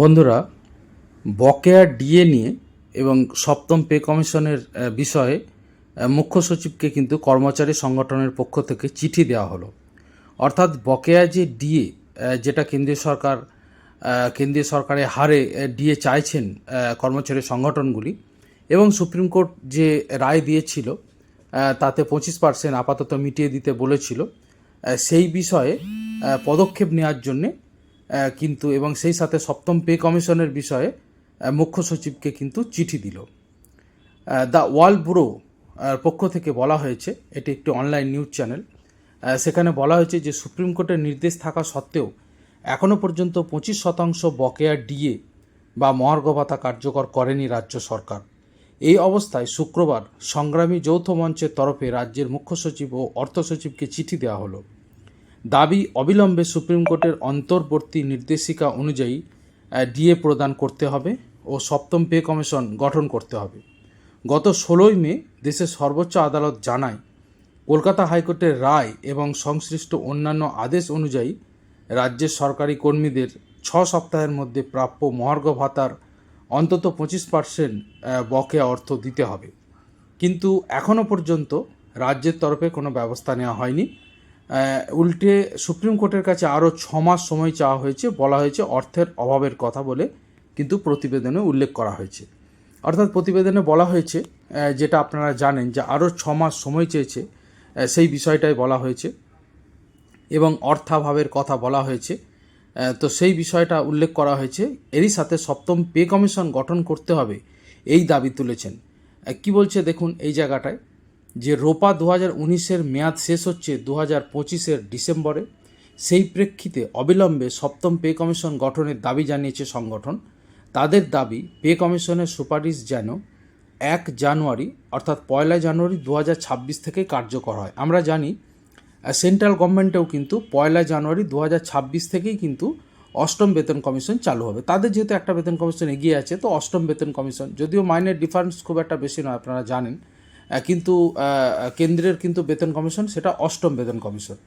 বন্ধুরা, বকেয়া ডিএ নিয়ে এবং সপ্তম পে কমিশনের বিষয়ে মুখ্য সচিবকে কিন্তু কর্মচারী সংগঠনের পক্ষ থেকে চিঠি দেওয়া হলো। অর্থাৎ বকেয়া যে ডিএ যেটা কেন্দ্রীয় সরকার কেন্দ্রীয় সরকারের হারে ডিএ চাইছেন কর্মচারী সংগঠনগুলি এবং সুপ্রিম কোর্ট যে রায় দিয়েছিল তাতে পঁচিশ পার্সেন্ট আপাতত মিটিয়ে দিতে বলেছিল সেই বিষয়ে পদক্ষেপ নেওয়ার জন্যে কিন্তু এবং সেই সাথে সপ্তম পে কমিশনের বিষয়ে মুখ্য সচিবকে কিন্তু চিঠি দিল। দ্য ওয়ার্ল্ড ব্যুরো পক্ষ থেকে বলা হয়েছে, এটি একটি অনলাইন নিউজ চ্যানেল সেখানে বলা হয়েছে যে সুপ্রিম কোর্টের নির্দেশ থাকা সত্ত্বেও এখনও পর্যন্ত পঁচিশ শতাংশ বকেয়া ডিএ বা মহার্ঘ ভাতা কার্যকর করেনি রাজ্য সরকার। এই অবস্থায় শুক্রবার সংগ্রামী যৌথ মঞ্চের তরফে রাজ্যের মুখ্য সচিব ও অর্থ সচিবকে চিঠি দেওয়া হলো। দাবি অবিলম্বে সুপ্রিম কোর্টের অন্তর্বর্তী নির্দেশিকা অনুযায়ী ডিএ প্রদান করতে হবে ও সপ্তম পে কমিশন গঠন করতে হবে। গত ষোলোই মে দেশের সর্বোচ্চ আদালত জানায়, কলকাতা হাইকোর্টের রায় এবং সংশ্লিষ্ট অন্যান্য আদেশ অনুযায়ী, রাজ্যের সরকারি কর্মীদের ছ সপ্তাহের মধ্যে প্রাপ্য মহার্ঘ ভাতার অন্তত পঁচিশ পার্সেন্ট বকেয়া অর্থ দিতে হবে। কিন্তু এখনও পর্যন্ত রাজ্যের তরফে কোনো ব্যবস্থা নেওয়া হয়নি। উল্টে সুপ্রিম কোর্টের কাছে আরও ছ মাস সময় চাওয়া হয়েছে, বলা হয়েছে অর্থের অভাবের কথা বলে কিন্তু প্রতিবেদনে উল্লেখ করা হয়েছে। অর্থাৎ প্রতিবেদনে বলা হয়েছে যেটা আপনারা জানেন যে আরও ছ মাস সময় চেয়েছে সেই বিষয়টাই বলা হয়েছে এবং অর্থাভাবের কথা বলা হয়েছে। তো সেই বিষয়টা উল্লেখ করা হয়েছে। এরই সাথে সপ্তম পে কমিশন গঠন করতে হবে, এই দাবি তুলেছেন। কি বলছে দেখুন এই জায়গাটায়। যে রোপা দু হাজার উনিশের মেয়াদ শেষ হচ্ছে দু হাজার পঁচিশের ডিসেম্বরে, সেই প্রেক্ষিতে অবিলম্বে সপ্তম পে কমিশন গঠনের দাবি জানিয়েছে সংগঠন। তাদের দাবি, পে কমিশনের সুপারিশ যেন এক জানুয়ারি, অর্থাৎ পয়লা জানুয়ারি দু হাজার ছাব্বিশ থেকে কার্যকর হয়। আমরা জানি, সেন্ট্রাল গভর্নমেন্টেও কিন্তু পয়লা জানুয়ারি দু হাজার ছাব্বিশ থেকেই কিন্তু অষ্টম বেতন কমিশন চালু হবে। তাদের যেহেতু একটা বেতন কমিশন এগিয়ে আছে, তো অষ্টম বেতন কমিশন, যদিও মাইনের ডিফারেন্স খুব একটা বেশি নয়, আপনারা জানেন। কিন্তু কেন্দ্রের কিন্তু বেতন কমিশন, সেটা অষ্টম বেতন কমিশন।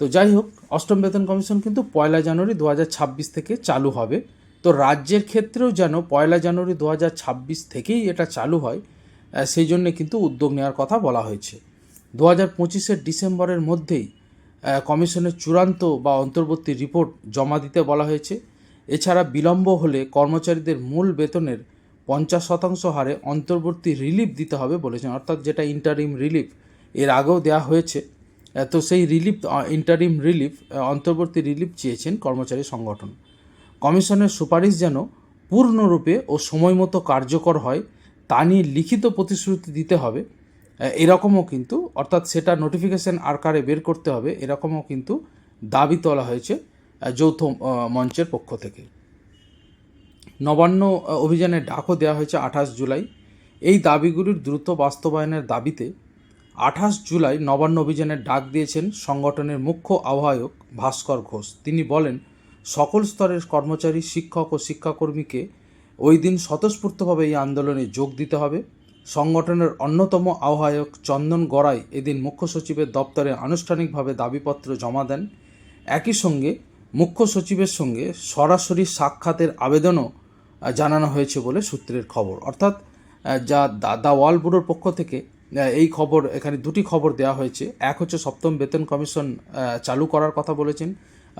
তো যাই হোক, অষ্টম বেতন কমিশন কিন্তু পয়লা জানুয়ারি দু হাজার ছাব্বিশ থেকে চালু হবে। তো রাজ্যের ক্ষেত্রেও যেন পয়লা জানুয়ারি দু হাজার ছাব্বিশ থেকেই এটা চালু হয় সেই জন্যে কিন্তু উদ্যোগ নেওয়ার কথা বলা হয়েছে। দু হাজার পঁচিশের ডিসেম্বরের মধ্যেই কমিশনের চূড়ান্ত বা অন্তর্বর্তী রিপোর্ট জমা দিতে বলা হয়েছে। এছাড়া বিলম্ব হলে কর্মচারীদের মূল বেতনের পঞ্চাশ শতাংশ হারে অন্তর্বর্তী রিলিফ দিতে হবে বলেছেন। অর্থাৎ যেটা ইন্টারিম রিলিফ এর আগেও দেওয়া হয়েছে। তো সেই রিলিফ ইন্টারিম রিলিফ অন্তর্বর্তী রিলিফ চেয়েছেন কর্মচারী সংগঠন। কমিশনের সুপারিশ যেন পূর্ণরূপে ও সময়মতো কার্যকর হয়, তা নিয়ে লিখিত প্রতিশ্রুতি দিতে হবে। এরকমও কিন্তু, অর্থাৎ সেটা নোটিফিকেশন আকারে বের করতে হবে, এরকমও কিন্তু দাবি তোলা হয়েছে যৌথ মঞ্চের পক্ষ থেকে। নবান্ন অভিযানের ডাকও দেওয়া হয়েছে আঠাশ জুলাই। এই দাবিগুলির দ্রুত বাস্তবায়নের দাবিতে আঠাশ জুলাই নবান্ন অভিযানের ডাক দিয়েছেন সংগঠনের মুখ্য আহ্বায়ক ভাস্কর ঘোষ। তিনি বলেন, সকল স্তরের কর্মচারী, শিক্ষক ও শিক্ষাকর্মীকে ওই দিন স্বতঃস্ফূর্তভাবে এই আন্দোলনে যোগ দিতে হবে। সংগঠনের অন্যতম আহ্বায়ক চন্দন গড়াই এদিন মুখ্য সচিবের দপ্তরে আনুষ্ঠানিকভাবে দাবিপত্র জমা দেন। একই সঙ্গে মুখ্য সচিবের সঙ্গে সরাসরি সাক্ষাতের আবেদনও জানানো হয়েছে বলে সূত্রের খবর। অর্থাৎ যা দা- ওয়াল ব্যুরোর পক্ষ থেকে এই খবর, এখানে দুটি খবর দেওয়া হয়েছে। এক হচ্ছে সপ্তম বেতন কমিশন চালু করার কথা বলেছেন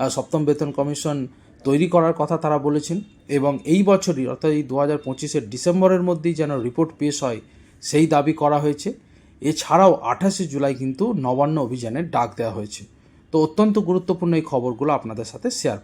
সপ্তম বেতন কমিশন তৈরি করার কথা তারা বলেছেন এবং এই বছরই, অর্থাৎ এই দু হাজার পঁচিশের ডিসেম্বরের মধ্যেই যেন রিপোর্ট পেশ হয়, সেই দাবি করা হয়েছে। এছাড়াও আঠাশে জুলাই কিন্তু নবান্ন অভিযানের ডাক দেওয়া হয়েছে। তো অত্যন্ত গুরুত্বপূর্ণ এই খবরগুলো আপনাদের সাথে শেয়ার